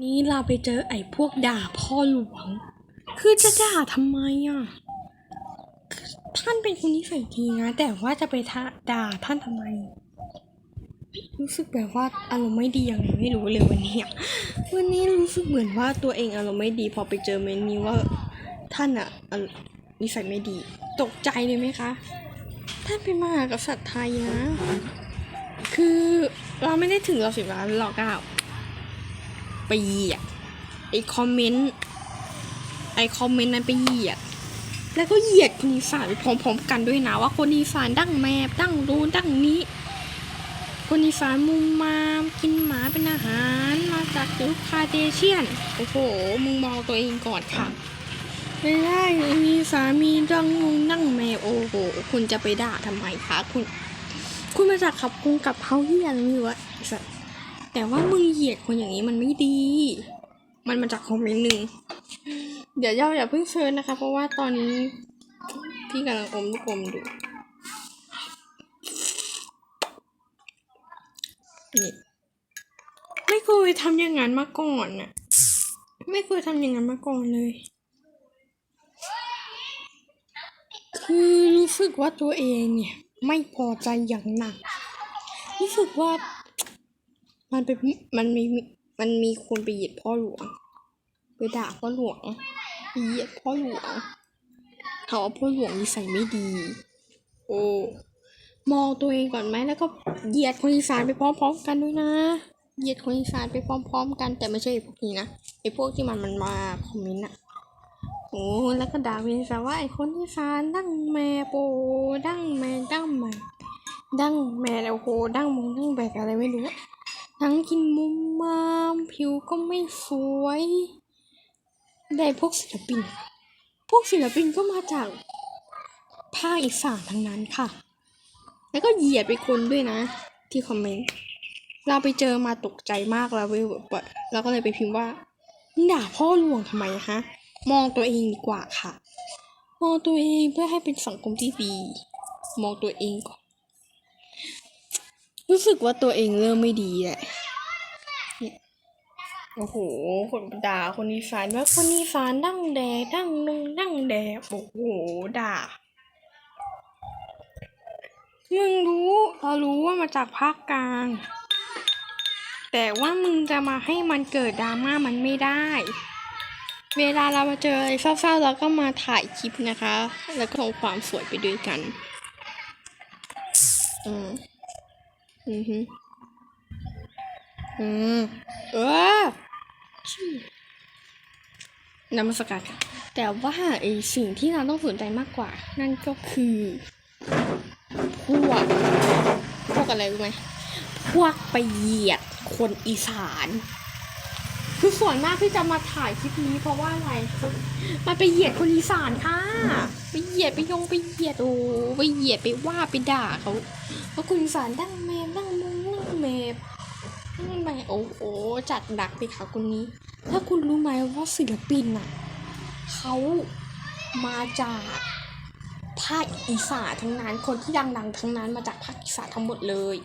นี้เราไปเจอไอ้พวกด่าพ่อหลวง คือจะด่าทำไมอะคือท่านเป็นคนนิสัยดีนะ แต่ว่าจะไปท่าด่าท่านทำไม รู้สึกแบบว่าอารมณ์ไม่ดียังไงไม่รู้เลยวันนี้อะวันนี้รู้สึกเหมือนว่าตัวเองอารมณ์ไม่ดี พอไปเจอเมนนี้ว่าท่านอะอารนิสัยไม่ดี ตกใจเลยไหมคะ ท่านเป็นมหากษัตริย์ไทยนะ คือเราไม่ได้ถึงเราสิบล้านหรอกก้าว ไปเหยียดไอคอมเมนต์ไอคอมเมนต์นั้นไปเหยียด แล้วก็เหยียดคนอีสานไปพร้อมๆกันด้วยนะว่าคนอีสานดั้งแมบดั้งรูนดั้งนี้ คนอีสานมุมมามกินหมาเป็นอาหารมาจากยุคคาเดเชียนโอ้โหมึงมองตัวเองก่อนค่ะไม่ได้มีสามีดังงนั่งแมวโอ้โหคุณจะไปด่าทำไมคะคุณ คุณมาจากขับคุงกับเขาที่อะไรไม่รู้อะไอ้สัส แต่ว่ามึงเหยียดคนอย่างนี้มันไม่ดี มันมาจากคอมเมนต์หนึ่ง เดี๋ยวย่าอย่าเพิ่งเชิญนะคะ เพราะว่าตอนนี้พี่กำลังอมลูกอมดูนี่ไม่เคยทำอย่างนั้นมาก่อนน่ะ ไม่เคยทำอย่างนั้นมาก่อนเลย คือรู้สึกว่าตัวเองเนี่ย ไม่พอใจอย่างหนัก รู้สึกว่า มันเป็นมันมีมันมีคนไปเหยียดพ่อหลวงไปด่าพ่อหลวงไปเหยียดพ่อหลวงเขาว่าพ่อหลวงนิสัยไม่ดี โอ้มองตัวเองก่อนไหมแล้วก็เหยียดคนอีสานไปพร้อมๆกันด้วยนะเหยียดคนอีสานไปพร้อม ๆ กัน แต่ไม่ใช่ไอ้พวกนี้นะไอ้พวกที่มันมันมาคอมเมนต์อะโอ้แล้วก็ด่าเวนซาว่าไอ้คนที่ฟานดั้งแม่โปดั้งแม่ดั้งแม่ดั้งแม่แล้วโหดั้งมงดั้งแบกอะไรไม่รู้ ทั้งกินมุมมามผิวก็ไม่สวย ได้พวกศิลปิน พวกศิลปินก็มาจากภาคอีสานทั้งนั้นค่ะ แล้วก็เหยียดไปคนด้วยนะ ที่คอมเมนต์ เราไปเจอมาตกใจมากแล้วเว้ยแบบเราก็เลยไปพิมพ์ว่าด่าพ่อหลวงทำไมฮะ มองตัวเองดีกว่าค่ะ มองตัวเองเพื่อให้เป็นสังคมที่ดี มองตัวเองก่อน รู้สึกว่าตัวเองเริ่มไม่ดีแหละเนี่ยโอ้โห คนด่า คนอีสานว่าคนอีสานดั้งแดงดั้งนงดั้งแดงโอ้โห ด่า มึงรู้ เรารู้ว่ามาจากภาคกลาง แต่ว่ามึงจะมาให้มันเกิดดราม่ามันไม่ได้ เวลาเรามาเจออะไรเศร้าๆเราก็มาถ่ายคลิปนะคะ แล้วก็เอาความสวยไปด้วยกัน อืม อือฮึอืมเออชื่อนมัสกัดค่ะแต่ว่าไอสิ่งที่เราต้องสนใจมากกว่า นั่นก็คือพวกพวกอะไรรู้ไหมพวกไปเหยียดคนอีสาน คือส่วนมากที่จะมาถ่ายคลิปนี้เพราะว่าอะไรมันไปเหยียดคนอีสานค่ะ ไปเหยียดไปยงไปเหยียดโอ้ไปเหยียดไปว่าไปด่าเขาว่าะคนอีสานดั้งแมมดั้งมุงดั้งแมบดั้งแมโอ้โหจัดดักไปค่ะคนนี้ ถ้าคุณรู้ไหมว่าศิลปินอะเขามาจากภาคอีสานทั้งนั้น คนที่ดังๆ ทั้งนั้นมาจากภาคอีสานทั้งหมดเลย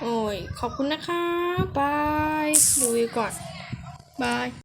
โอ้ย ขอบคุณนะคะ บาย ดูก่อน บาย